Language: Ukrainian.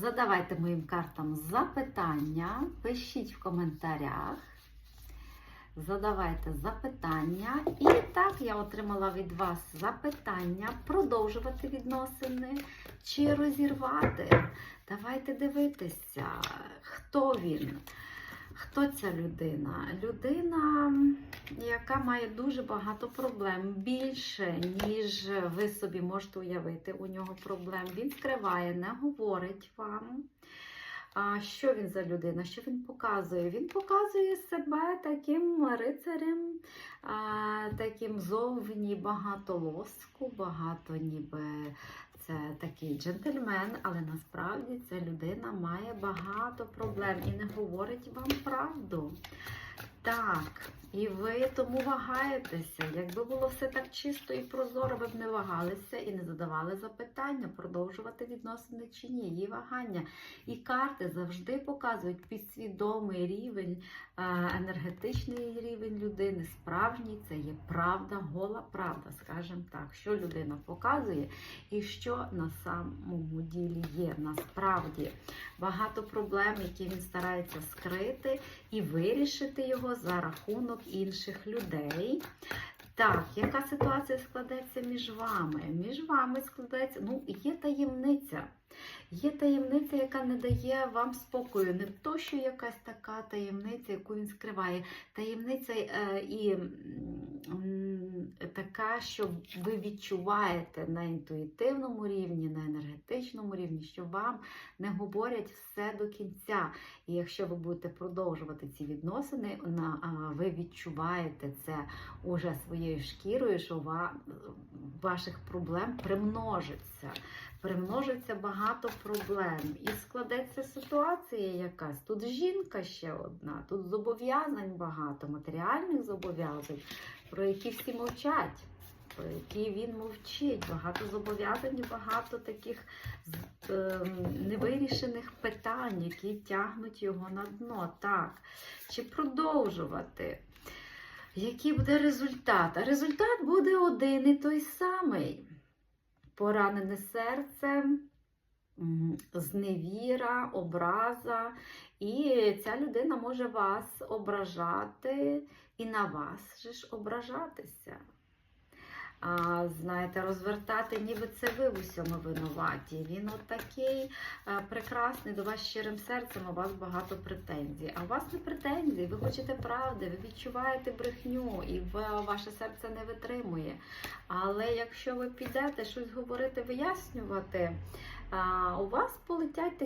Задавайте моїм картам запитання, пишіть в коментарях. Задавайте запитання. І так я отримала від вас запитання продовжувати відносини чи розірвати. Давайте дивитися, хто він. Хто ця людина? Людина, яка має дуже багато проблем, більше, ніж ви собі можете уявити. У нього проблем. Він скриває, не говорить вам. Що він за людина? Що він показує? Він показує себе таким рицарем, таким зовні багато лоску, багато ніби це такий джентльмен, але насправді ця людина має багато проблем і не говорить вам правду. Так, і ви тому вагаєтеся. Якби було все так чисто і прозоро, ви б не вагалися і не задавали запитання, продовжувати відносини чи ні, її вагання. І карти завжди показують підсвідомий рівень, е, енергетичний рівень людини. Справжній це є правда, гола правда, скажімо так, що людина показує і що на самому ділі є. Насправді багато проблем, які він старається скрити і вирішити його за рахунок інших людей. Так, яка ситуація складеться між вами? Між вами складається, ну, є таємниця. Є таємниця, яка не дає вам спокою. Не то, що якась така таємниця, яку він скриває. Таємниця е, і така, що ви відчуваєте на інтуїтивному рівні, на енергетичному рівні, що вам не говорять все до кінця. І якщо ви будете продовжувати ці відносини, а, ви відчуваєте це уже своєю шкірою, що ва, ваших проблем примножиться. Примножиться багато проблем. І складеться ситуація якась. Тут жінка ще одна, тут зобов'язань багато, матеріальних зобов'язань, про які всі мовчать. Про які він мовчить, багато зобов'язань, багато таких ем, невирішених питань, які тягнуть його на дно. Так, чи продовжувати? Який буде результат? А результат буде один і той самий. Поранене серце, зневіра, образа. І ця людина може вас ображати і на вас же ж ображатися. А, знаєте, розвертати, ніби це ви в усьому винуваті. Він от такий а, прекрасний до вас щирим серцем, у вас багато претензій. А у вас не претензії, ви хочете правди, ви відчуваєте брехню, і ви- ваше серце не витримує. Але якщо ви підете щось говорити, вияснювати, а, у вас полетять